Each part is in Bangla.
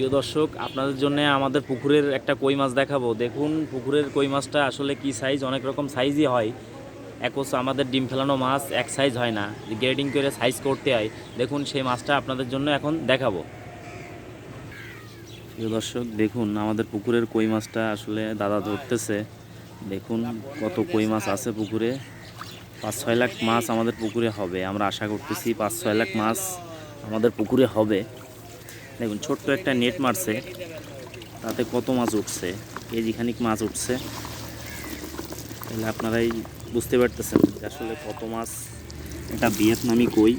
প্রিয় দর্শক, আপনাদের জন্য আমাদের পুকুরের একটা কই মাছ দেখাবো। দেখুন, পুকুরের কই মাছটা আসলে কি সাইজ অনেক রকম সাইজই হয়। একস আমাদের ডিম ফেলানো মাছ এক সাইজ হয় না। গ্রেডিং করে সাইজ করতে হয়। দেখুন, সেই মাছটা আপনাদের জন্য এখন দেখাবো। প্রিয় দর্শক, দেখুন, আমাদের পুকুরের কই মাছটা আসলে দাদা ধরতেছে। দেখুন, কত কই মাছ আছে পুকুরে। পাঁচ ছয় লাখ মাছ আমাদের পুকুরে হবে। আমরা আশা করতেছি পাঁচ ছয় লাখ মাছ আমাদের পুকুরে হবে। দেখুন, ছোট্ট একটা নেট মারছে। তাতে কত মাছ উঠছে? কেজি খানিক মাছ উঠছে। তাহলে আপনারাই বুঝতে পারতেছেন যে আসলে কত মাছ। এটা ভিয়েতনামি কই?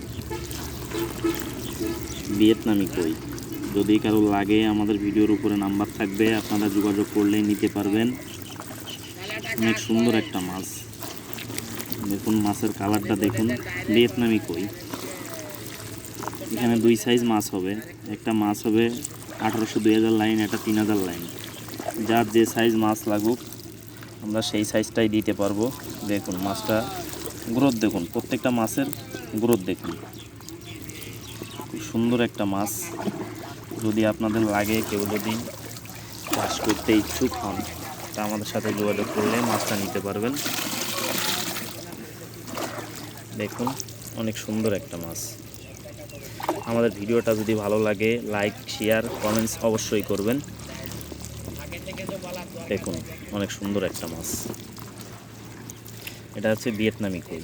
ভিয়েতনামি কই? যদি কারও লাগে আমাদের ভিডিওর উপরে নাম্বার থাকবে, আপনারা যোগাযোগ করলেই নিতে পারবেন। অনেক সুন্দর একটা মাছ। দেখুন, মাছের কালারটা দেখুন। ভিয়েতনামি কই? এখানে দুই সাইজ মাছ হবে। একটা মাছ হবে আঠারোশো দুই হাজার লাইন একটা তিন হাজার লাইন যার যে সাইজ মাছ লাগুক, আমরা সেই সাইজটাই দিতে পারব। দেখুন, মাছটা গ্রোথ দেখুন, প্রত্যেকটা মাছের গ্রোথ দেখুন। খুব সুন্দর একটা মাছ। যদি আপনাদের লাগে, কেউ যদি চাষ করতে ইচ্ছুক হন, তা আমাদের সাথে যোগাযোগ করলে মাছটা নিতে পারবেন। দেখুন, অনেক সুন্দর একটা মাছ। আমাদের ভিডিওটা যদি ভালো লাগে লাইক শেয়ার কমেন্টস অবশ্যই করবেন। দেখুন, অনেক সুন্দর একটা মাছ। এটা হচ্ছে ভিয়েতনামি কই।